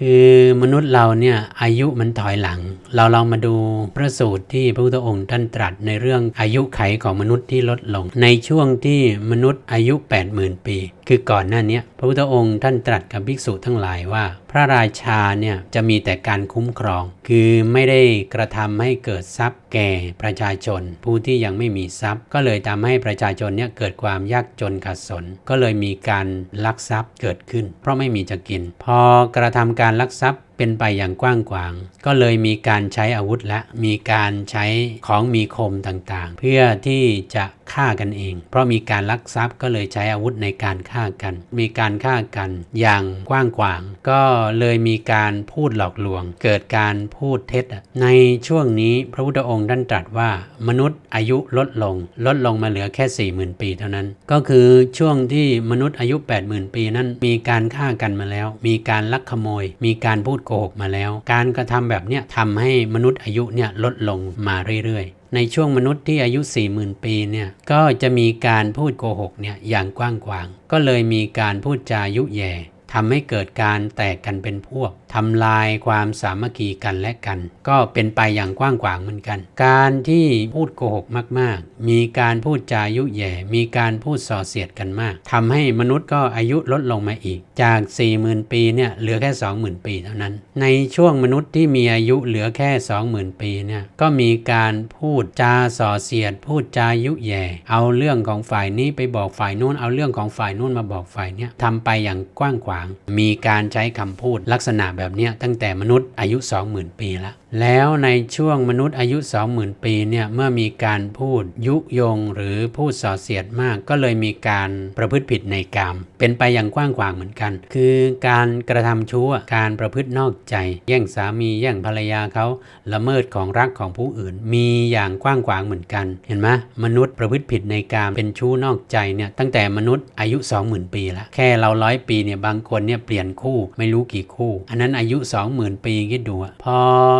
คือมนุษย์เราเนี่ยอายุมันถอยหลัง เราลองมาดูพระสูตรที่พระพุทธองค์ท่านตรัสในเรื่องอายุไขของมนุษย์ที่ลดลง ในช่วงที่มนุษย์อายุ 80,000 ปี คือก่อนหน้านี้พระพุทธองค์ท่านตรัสกับภิกษุทั้งหลายว่า ระราชาเนี่ยจะมีแต่การคุ้มครอง คือไม่ได้กระทำให้เกิดทรัพย์แก่ประชาชน ผู้ที่ยังไม่มีทรัพย์ ก็เลยทำให้ประชาชนเนี่ยเกิดความยากจนขัดสน ก็เลยมีการลักทรัพย์เกิดขึ้น เพราะไม่มีจะกิน พอกระทำการลักทรัพย์เป็นไปอย่างกว้างขวาง ก็เลยมีการใช้อาวุธและมีการใช้ของมีคมต่างๆ เพื่อที่จะฆ่ากันเอง เพราะมีการลักทรัพย์ก็เลยใช้อาวุธในการฆ่ากัน มีการฆ่ากันอย่างกว้างขวาง ก็เลยมีการพูดหลอกลวง เกิดการพูดเท็จ ในช่วงนี้พระพุทธองค์ท่านตรัสว่า มนุษย์อายุลดลง ลดลงมาเหลือแค่ 40,000 ปีเท่านั้น ก็คือช่วงที่มนุษย์อายุ 80,000 ปีนั้น มีการฆ่ากันมาแล้ว มีการลักขโมย มีการพูดโกหกมาแล้ว การกระทำแบบเนี้ยทำให้มนุษย์อายุเนี่ยลดลงมาเรื่อยๆ ในช่วงมนุษย์ที่อายุ 40,000 ปีเนี่ยก็จะมีการพูดโกหกเนี่ยอย่างกว้างขวาง ก็เลยมีการพูดจายุแย่ ทำให้เกิดการแตกกันเป็นพวกทำลายความสามัคคีกันและกัน ก็เป็นไปอย่างกว้างขวางเหมือนกัน การที่พูดโกหกมาก ๆ มีการพูดจายุแย่ มีการพูดส่อเสียดกันมากทำให้มนุษย์ก็อายุลดลงมาอีก จาก 40,000 ปีเนี่ยเหลือแค่ 20,000 ปีเท่านั้น ในช่วงมนุษย์ที่มีอายุเหลือแค่ 20,000 ปีเนี่ยก็มีการพูดจาส่อเสียด พูดจายุแย่ เอาเรื่องของฝ่ายนี้ไปบอกฝ่ายนู้นเอาเรื่องของฝ่ายนู้นมาบอกฝ่ายเนี้ยทำไปอย่างกว้างขวางมีการใช้คำพูดลักษณะแบบนี้ตั้งแต่มนุษย์อายุ 20,000 ปีแล้วแล้วในช่วงมนุษย์อายุ 20,000 ปีเนี่ยเมื่อมีการพูดยุยงหรือพูดส่อเสียดมากก็เลยมีการประพฤติผิดในกามเป็นไปอย่างกว้างขวางเหมือนกัน คือการกระทำชั่วการประพฤตินอกใจ แย่งสามีแย่งภรรยาเขาละเมิดของรักของผู้อื่น มีอย่างกว้างขวางเหมือนกัน เห็นไหมมนุษย์ประพฤติผิดในกามเป็นชู้นอกใจเนี่ยตั้งแต่มนุษย์อายุ 20,000 ปีละแค่เราร้อยปีเนี่ยบางคนเนี่ยเปลี่ยนคู่ไม่รู้กี่คู่ อันนั้นอายุ 20,000 ปีคิดดูพอ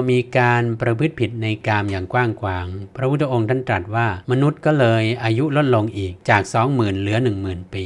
มีีการประพฤติผิดในกามอย่างกว้างขวาง พระพุทธองค์ท่านตรัสว่ามนุษย์ก็เลยอายุลดลงอีกจาก 20,000 เหลือ 10,000 ปี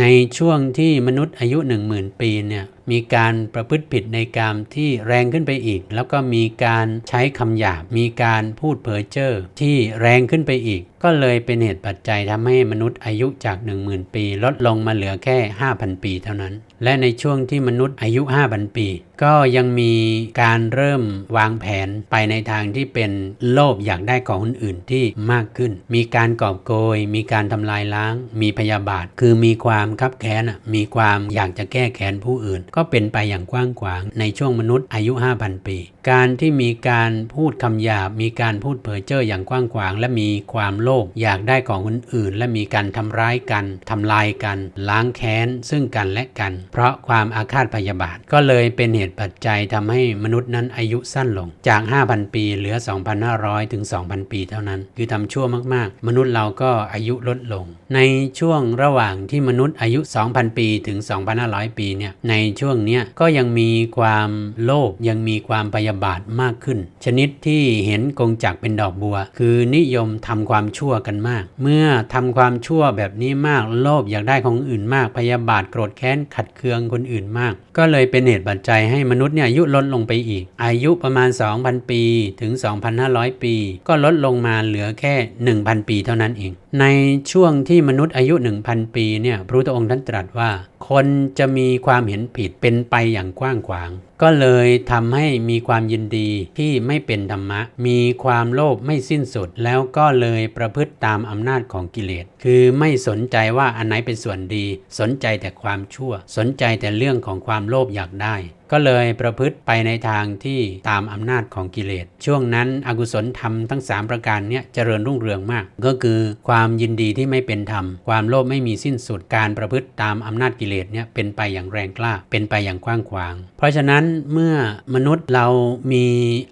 ในช่วงที่มนุษย์อายุ 10,000 ปีเนี่ยมีการประพฤติผิดในกามที่แรงขึ้นไปอีก แล้วก็มีการใช้คำหยาบ มีการพูดเพ้อเจ้อที่แรงขึ้นไปอีก ก็เลยเป็นเหตุปัจจัยทำให้มนุษย์อายุจาก 10,000 ปี ลดลงมาเหลือแค่ 5,000 ปีเท่านั้น และในช่วงที่มนุษย์อายุ5,000ปี ก็ยังมีการเริ่มวางแผนไปในทางที่เป็นโลภอยากได้ของคนอื่นที่มากขึ้น มีการกอบโกย มีการทำลายล้าง มีพยาบาท คือมีความคับแค้นมีความอยากจะแก้แค้นผู้อื่น ก็เป็นไปอย่างกว้างขวางในช่วงมนุษย์อายุ 5,000 ปีการที่มีการพูดคำหยาบ มีการพูดเพ้อเจ้ออย่างกว้างขวาง และมีความโลภอยากได้ของคนอื่น และมีการทำร้ายกันทำลายกัน ล้างแค้นซึ่งกันและกัน เพราะความอาฆาตพยาบาทก็เลยเป็นเหตุปัจจัยทำให้มนุษย์นั้นอายุสั้นลงจาก 5,000 ปีเหลือ 2,500 ถึง 2,000 ปีเท่านั้น คือทำชั่วมากๆ มนุษย์เราก็อายุลดลง ในช่วงระหว่างที่มนุษย์อายุ 2,000 ปีถึง 2,500 ปีเนี่ยในช่วงเนี้ยก็ยังมีความโลภยังมีความพยาบาทมากขึ้น ชนิดที่เห็นกงจักเป็นดอกบัว คือนิยมทำความชั่วกันมาก เมื่อทำความชั่วแบบนี้มากโลภอยากได้ของอื่นมากพยาบาทโกรธแค้นขัดเคืองคนอื่นมาก ก็เลยเป็นเหตุปัจจัยให้มนุษย์เนี่ยอายุลดลงไปอีก อายุประมาณ 2,000 ปีถึง 2,500 ปี ก็ลดลงมาเหลือแค่ 1,000 ปีเท่านั้นเอง ในช่วงที่มนุษย์อายุ 1,000 ปีเนี่ยพระพุทธองค์ท่านตรัสว่า คนจะมีความเห็นผิดเป็นไปอย่างกว้างขวาง ก็เลยทำให้มีความยินดีที่ไม่เป็นธรรมะ มีความโลภไม่สิ้นสุด แล้วก็เลยประพฤติตามอำนาจของกิเลส คือไม่สนใจว่าอันไหนเป็นส่วนดี สนใจแต่ความชั่ว สนใจแต่เรื่องของความโลภอยากได้ ก็เลยประพฤติไปในทางที่ตามอำนาจของกิเลส ช่วงนั้นอกุศลธรรมทั้ง 3 ประการเนี้ยเจริญรุ่งเรืองมาก ก็คือความยินดีที่ไม่เป็นธรรม ความโลภไม่มีสิ้นสุดการประพฤติตามอำนาจกิเลสเนี่ยเป็นไปอย่างแรงกล้า เป็นไปอย่างกว้างขวาง เพราะฉะนั้นเมื่อมนุษย์เรามี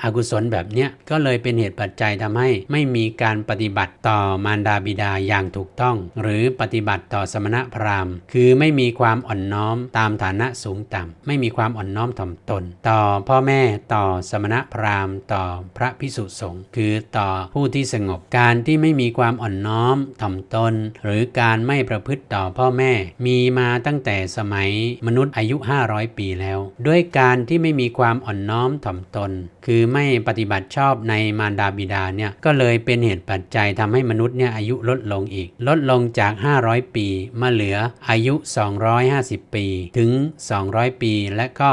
อกุศลแบบเนี้ยก็เลยเป็นเหตุปัจจัยทำให้ไม่มีการปฏิบัติต่อมารดาบิดาอย่างถูกต้อง หรือปฏิบัติต่อสมณพราหมณ์ คือไม่มีความอ่อนน้อมตามฐานะสูงต่ำไม่มีความอ่อนน้อมถ่อมตน ต่อพ่อแม่ต่อสมณพราหมณ์ ต่อพระพิสุสงฆ์คือต่อผู้ที่สงบการที่ไม่มีความอ่อนน้อมถ่อมตน หรือการไม่ประพฤติต่อพ่อแม่ มีมาตั้งแต่สมัยมนุษย์อายุ 500 ปีแล้ว ด้วยการที่ไม่มีความอ่อนน้อมถ่อมตน คือไม่ปฏิบัติชอบในมารดาบิดาเนี่ยก็เลยเป็นเหตุปัจจัยทำให้มนุษย์เนี่ยอายุลดลงอีก ลดลงจาก 500 ปีมาเหลืออายุ 250 ปีถึง 200 ปีและก็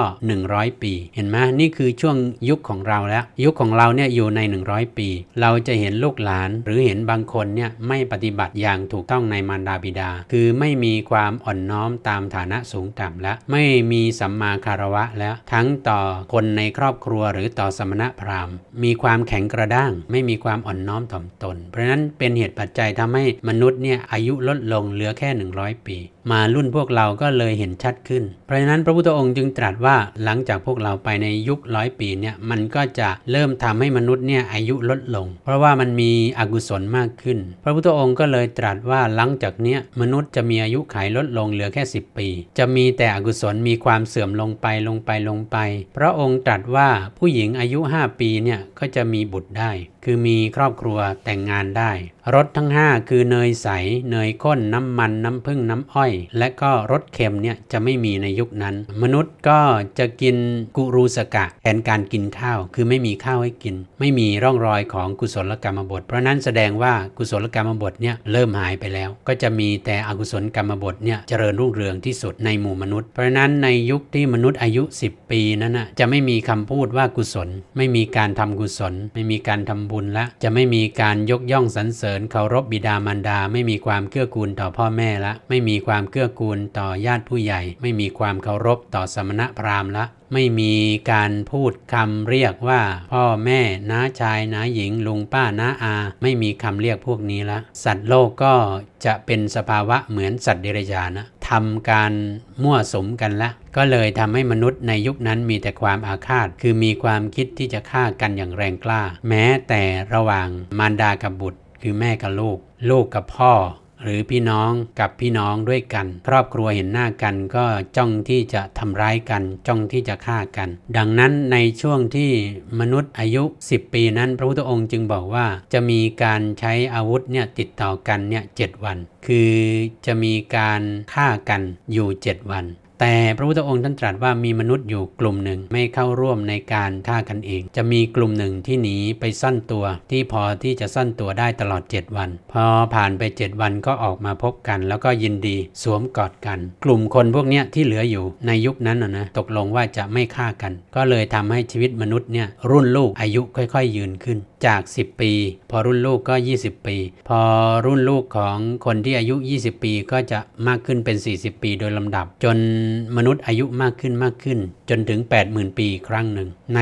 100 ปี เห็นไหมนี่คือช่วงยุคของเราแล้ว ยุคของเราเนี่ยอยู่ใน 100 ปี เราจะเห็นลูกหลานหรือเห็นบางคนเนี่ยไม่ปฏิบัติอย่างถูกต้องในมารดาบิดา คือไม่มีความอ่อนน้อมตามฐานะสูงต่ำและไม่มีสัมมาคารวะแล้ว ทั้งต่อคนในครอบครัวหรือต่อสมณพราหมณ์ มีความแข็งกระด้าง ไม่มีความอ่อนน้อมถ่อมตน เพราะฉะนั้นเป็นเหตุปัจจัยทำให้มนุษย์เนี่ยอายุลดลงเหลือแค่ 100 ปี มารุ่นพวกเราก็เลยเห็นชัดขึ้น เพราะฉะนั้นพระพุทธองค์จึงตรัสว่าหลังจากพวกเราไปในยุคร้อยปีเนี่ยมันก็จะเริ่มทำให้มนุษย์เนี่ยอายุลดลง เพราะว่ามันมีอกุศลมากขึ้น พระพุทธองค์ก็เลยตรัสว่าหลังจากเนี้ยมนุษย์จะมีอายุขัยลดลงเหลือแค่ 10 ปี จะมีแต่อกุศลมีความเสื่อมลงไปลงไปลงไป พระองค์ตรัสว่าผู้หญิงอายุ 5 ปีเนี่ยก็จะมีบุตรได้ คือมีครอบครัวแต่งงานได้ รสทั้ง 5 คือเนยใส เนยข้น น้ำมัน น้ำผึ้ง น้ำอ้อย และก็รสเค็มเนี่ยจะไม่มีในยุคนั้น มนุษย์ก็จะกินกุรูสกะแทนการกินข้าว คือไม่มีข้าวให้กิน ไม่มีร่องรอยของกุศลกรรมบท เพราะนั้นแสดงว่ากุศลกรรมบทเนี่ยเริ่มหายไปแล้ว ก็จะมีแต่อกุศลกรรมบทเนี่ยเจริญรุ่งเรืองที่สุดในหมู่มนุษย์ เพราะนั้นในยุคที่มนุษย์อายุ 10 ปีนั้นนะจะไม่มีคำพูดว่ากุศล ไม่มีการทำกุศล ไม่มีการทำบุญและ จะไม่มีการยกย่องสรรเสริญเคารพบิดามารดา ไม่มีความเกื้อกูลต่อพ่อแม่ละ ไม่มีความเกื้อกูลต่อญาติผู้ใหญ่ ไม่มีความเคารพต่อสมณพราหมณ์ละไม่มีการพูดคำเรียกว่า พ่อแม่น้าชายน้าหญิง ลุงป้าน้าอา ไม่มีคำเรียกพวกนี้ละ สัตว์โลกก็จะเป็นสภาวะเหมือนสัตว์เดรัจฉานนะ ทำการมั่วสมกันละ ก็เลยทำให้มนุษย์ในยุคนั้นมีแต่ความอาฆาต คือมีความคิดที่จะฆ่ากันอย่างแรงกล้า แม้แต่ระหว่างมารดากับบุตร คือแม่กับลูก ลูกกับพ่อ หรือพี่น้องกับพี่น้องด้วยกัน ครอบครัวเห็นหน้ากันก็จ้องที่จะทำร้ายกัน จ้องที่จะฆ่ากัน ดังนั้นในช่วงที่มนุษย์อายุ 10 ปีนั้น พระพุทธองค์จึงบอกว่าจะมีการใช้อาวุธเนี่ยติดต่อกันเนี่ยเวัน คือจะมีการฆ่ากันอยู่ 7 วัน แต่พระพุทธองค์ท่านตรัสว่ามีมนุษย์อยู่กลุ่มหนึ่งไม่เข้าร่วมในการฆ่ากันเอง จะมีกลุ่มหนึ่งที่หนีไปซ่อนตัว ที่พอที่จะซ่อนตัวได้ตลอด 7 วัน พอผ่านไป 7 วันก็ออกมาพบกัน แล้วก็ยินดีสวมกอดกัน กลุ่มคนพวกนี้ที่เหลืออยู่ในยุคนั้นนะตกลงว่าจะไม่ฆ่ากัน ก็เลยทำให้ชีวิตมนุษย์เนี่ยรุ่นลูกอายุค่อย ๆ ยืนขึ้นจาก 10 ปี พอรุ่นลูกก็ 20 ปี พอรุ่นลูกของคนที่อายุ 20 ปีก็จะมากขึ้นเป็น 40 ปีโดยลำดับ จนมนุษย์อายุมากขึ้นมากขึ้น จนถึง 80,000 ปีครั้งหนึ่ง ใน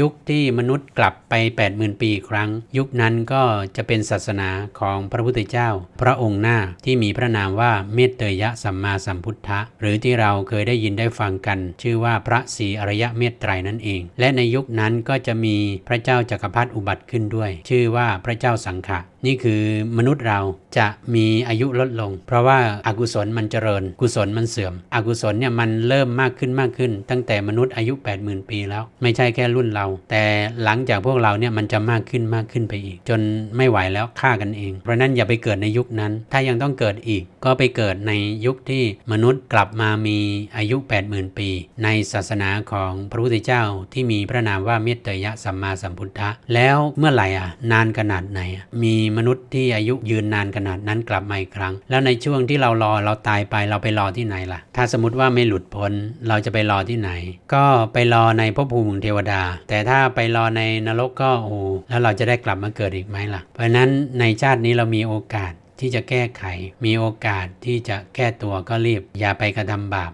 ยุคที่มนุษย์กลับไป 80,000 ปีครั้ง ยุคนั้นก็จะเป็นศาสนาของพระพุทธเจ้า พระองค์หน้าที่มีพระนามว่าเมตเตยะสัมมาสัมพุทธะหรือที่เราเคยได้ยินได้ฟังกัน ชื่อว่าพระศรีอริยะเมตไตรนั่นเอง และในยุคนั้นก็จะมีพระเจ้าจักรพรรดิอุบัติขึ้นด้วย ชื่อว่าพระเจ้าสังขะ นี่คือมนุษย์เราจะมีอายุลดลง เพราะว่าอากุศลมันเจริญ กุศลมันเสื่อม อกุศลเนี่ยมันเริ่มมากขึ้นมากขึ้น ตั้งแต่มนุษย์อายุ 80,000 ปีแล้ว ไม่ใช่แค่รุ่นเรา แต่หลังจากพวกเราเนี่ยมันจะมากขึ้นมากขึ้นไปอีก จนไม่ไหวแล้วฆ่ากันเอง เพราะนั้นอย่าไปเกิดในยุคนั้น ถ้ายังต้องเกิดอีก ก็ไปเกิดในยุคที่มนุษย์กลับมามีอายุ 80,000 ปี ในศาสนาของพระพุทธเจ้าที่มีพระนามว่าเมตตยะสัมมาสัมพุทธะแล้วเมื่อไหร่อะนานขนาดไหน มีมนุษย์ที่อายุยืนนานขนาดนั้นกลับมาอีกครั้ง แล้วในช่วงที่เรารอเราตายไปเราไปรอที่ไหนล่ะ ถ้าสมมติว่าไม่หลุดพ้นเราจะไปรอที่ไหน ก็ไปรอในภพภูมิเทวดา แต่ถ้าไปรอในนรกก็โอ้แล้วเราจะได้กลับมาเกิดอีกไหมล่ะ เพราะนั้นในชาตินี้เรามีโอกาสที่จะแก้ไข มีโอกาสที่จะแก้ตัวก็รีบ อย่าไปกระทำบาป